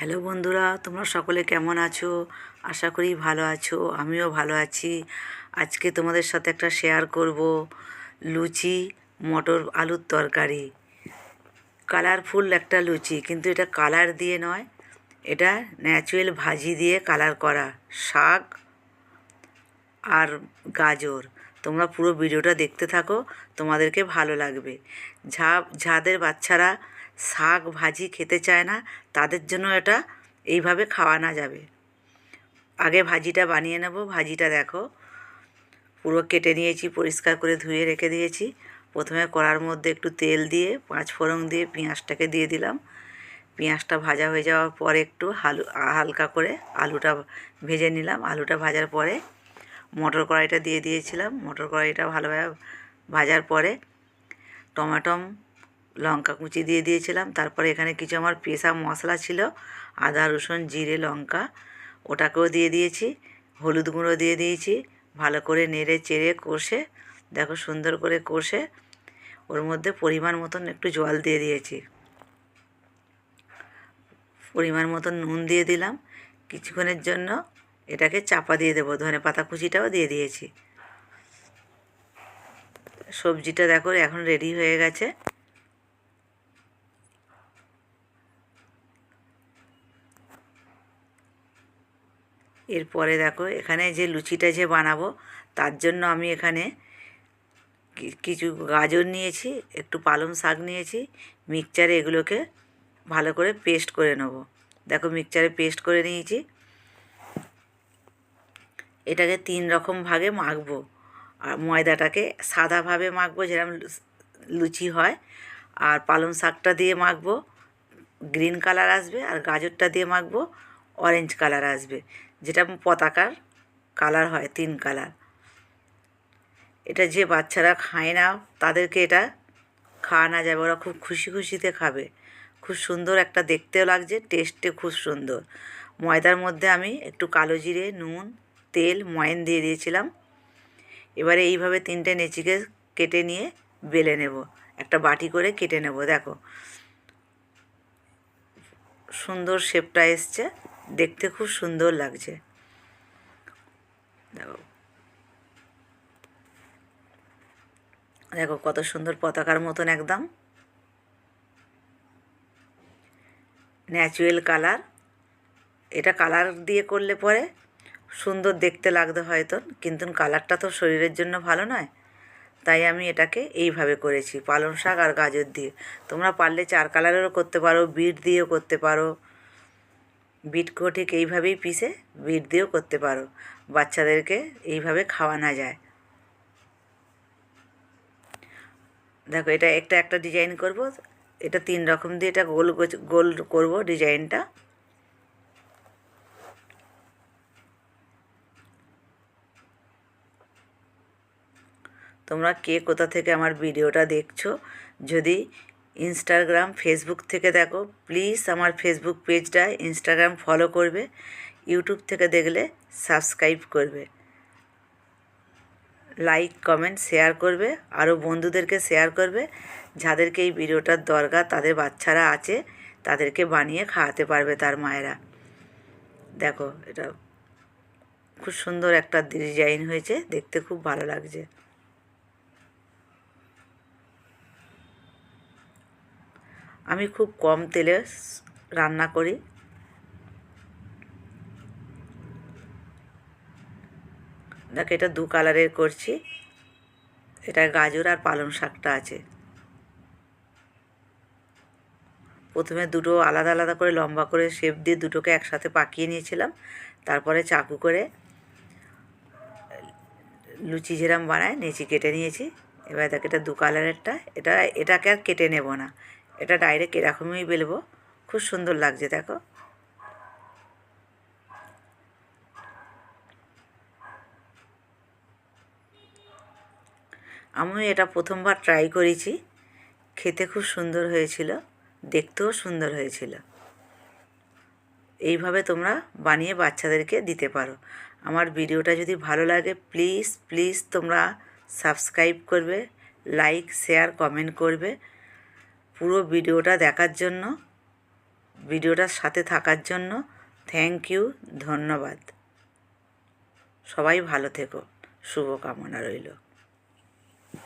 Hello বন্ধুরা, তোমরা সকলে কেমন আছো? আশা করি ভালো আছো, আমিও ভালো আছি। আজকে তোমাদের সাথে একটা শেয়ার করব, লুচি মটর আলুর তরকারি। কালারফুল একটা লুচি, কিন্তু এটা কালার দিয়ে নয়, এটা ন্যাচুরাল ভাজি দিয়ে কালার করা, শাক আর গাজর। তোমরা পুরো ভিডিওটা দেখতে থাকো, তোমাদেরকে ভালো লাগবে। যা যাদের বাচ্চারা শাক ভাজি খেতে চায় না, তাদের জন্য এটা এইভাবে খাওয়ানো যাবে। আগে ভাজিটা বানিয়ে নেব, ভাজিটা দেখো, পুরো কেটে নিয়েছি, পরিষ্কার করে ধুয়ে রেখে দিয়েছি। প্রথমে কড়ার মধ্যে একটু তেল দিয়ে, পাঁচ ফোড়ন দিয়ে পেঁয়াজটাকে দিয়ে দিলাম। পেঁয়াজটা ভাজা হয়ে যাওয়ার পরে একটু হালু, হালকা করে আলুটা ভেজে নিলাম। আলুটা ভাজার পরে মটর কড়াইটা দিয়ে দিয়েছিলাম। মটর কড়াইটা ভালোভাবে ভাজার পরে টমাটম লঙ্কা কুচি দিয়ে দিয়েছিলাম। তারপরে এখানে কিছু আমার পেশা মশলা ছিল, আদা, রসুন, জিরে, লঙ্কা, ওটাকেও দিয়ে দিয়েছি, হলুদ গুঁড়ো দিয়ে দিয়েছি, ভালো করে নেড়ে চেড়ে কষে, দেখো সুন্দর করে কষে, ওর মধ্যে পরিমাণ মতন একটু জল দিয়ে দিয়েছি। পরিমাণ মতন নুন দিয়ে দিলাম, কিছুক্ষণের জন্য এটাকে চাপা দিয়ে দেবো, ধনে পাতা কুচিটাও দিয়ে দিয়েছি। সবজিটা দেখো এখন রেডি হয়ে গেছে। এরপরে দেখো, এখানে যে লুচিটা যে বানাবো, তার জন্য আমি এখানে কিছু গাজর নিয়েছি, একটু পালং শাক নিয়েছি, মিক্সচারে এগুলোকে ভালো করে পেস্ট করে নেব। দেখো, মিক্সচারে পেস্ট করে নিয়েছি। এটাকে তিন রকম ভাগে মাখবো। আর ময়দাটাকে সাদাভাবে মাখবো, যেরকম লুচি হয়, আর পালং শাকটা দিয়ে মাখবো। গ্রিন কালার আসবে, আর গাজরটা দিয়ে মাখবো, অরেঞ্জ কালার আসবে। যেটা পতাকার কালার হয়, তিন কালার এটা যে বাচ্চারা খায় না, তাদেরকে এটা খাওয়ানো যাবে। ওরা খুব খুশি খুশিতে খাবে। খুব সুন্দর একটা দেখতেও লাগছে টেস্টে খুব সুন্দর। ময়দার মধ্যে আমি একটু কালো জিরে, নুন, তেল, ময়ন দিয়ে দিয়েছিলাম। এবারে এইভাবে তিনটে নেচিকে কেটে নিয়ে বেলে নেব। একটা বাটি করে কেটে নেব, দেখো। সুন্দর শেপটা এসছে। দেখতে খুব সুন্দর লাগছে। দেখো। দেখো কত সুন্দর পতাকার মতন একদম। Natural colour. এটা কালার দিয়ে করলে পরে সুন্দর দেখতে লাগতে হয়তো, কিন্তু কালারটা তো শরীরের জন্য ভালো নয়। তাই আমি এটাকে এইভাবে করেছি, পালং শাক আর গাজর দিয়ে। তোমরা পারলে চার কালারেরও করতে পারো, বিট দিয়েও করতে পারো। বিটকেও ঠিক এইভাবেই পিষে বিট দিয়েও করতে পারো। বাচ্চাদেরকে এইভাবে খাওয়ানো যায়। দেখো, এটা একটা একটা ডিজাইন করব। এটা তিন রকম দিয়ে এটা গোল গোল করব ডিজাইনটা তোমরা কে কোথা থেকে আমার ভিডিওটা দেখছ? যদি ইনস্টাগ্রাম ফেসবুক থেকে দেখো। প্লিজ আমার ফেসবুক পেজটা ইনস্টাগ্রাম ফলো করবে। ইউটিউব থেকে দেখলে সাবস্ক্রাইব করবে। লাইক কমেন্ট শেয়ার করবে। আরও বন্ধুদেরকে শেয়ার করবে। যাদেরকে এই ভিডিওটার দরকার, তাদের বাচ্চারা আছে, তাদেরকে বানিয়ে খাওয়াতে পারবে তার মায়েরা। দেখো, এটা খুব সুন্দর একটা ডিজাইন হয়েছে। দেখতে খুব ভালো লাগছে। আমি খুব কম তেলে রান্না করি। দেখ, এটা দু কালারের করছি। এটা গাজর আর পালং শাকটা আছে। প্রথমে দুটো আলাদা আলাদা করে লম্বা করে শেপ দিয়ে দুটোকে একসাথে পাকিয়ে নিয়েছিলাম। তারপরে চাকু করে লুচি যেরম বানায়, নেচি কেটে নিয়েছি। এবার দেখ, এটা দু কালারেরটা। এটা, এটাকে আর কেটে নেব না। এটা ডাইরেক্ট এরকমই বেলবো। খুব সুন্দর লাগছে, দেখো। আমিও এটা প্রথমবার ট্রাই করেছি। খেতে খুব সুন্দর হয়েছিল, দেখতেও সুন্দর হয়েছিল। এইভাবে তোমরা বানিয়ে বাচ্চাদেরকে দিতে পারো। আমার ভিডিওটা যদি ভালো লাগে প্লিজ প্লিজ তোমরা সাবস্ক্রাইব করবে লাইক শেয়ার কমেন্ট করবে। পুরো ভিডিওটা দেখার জন্য, ভিডিওটার সাথে থাকার জন্য থ্যাংক ইউ ধন্যবাদ। সবাই ভালো থেকো, শুভকামনা রইল।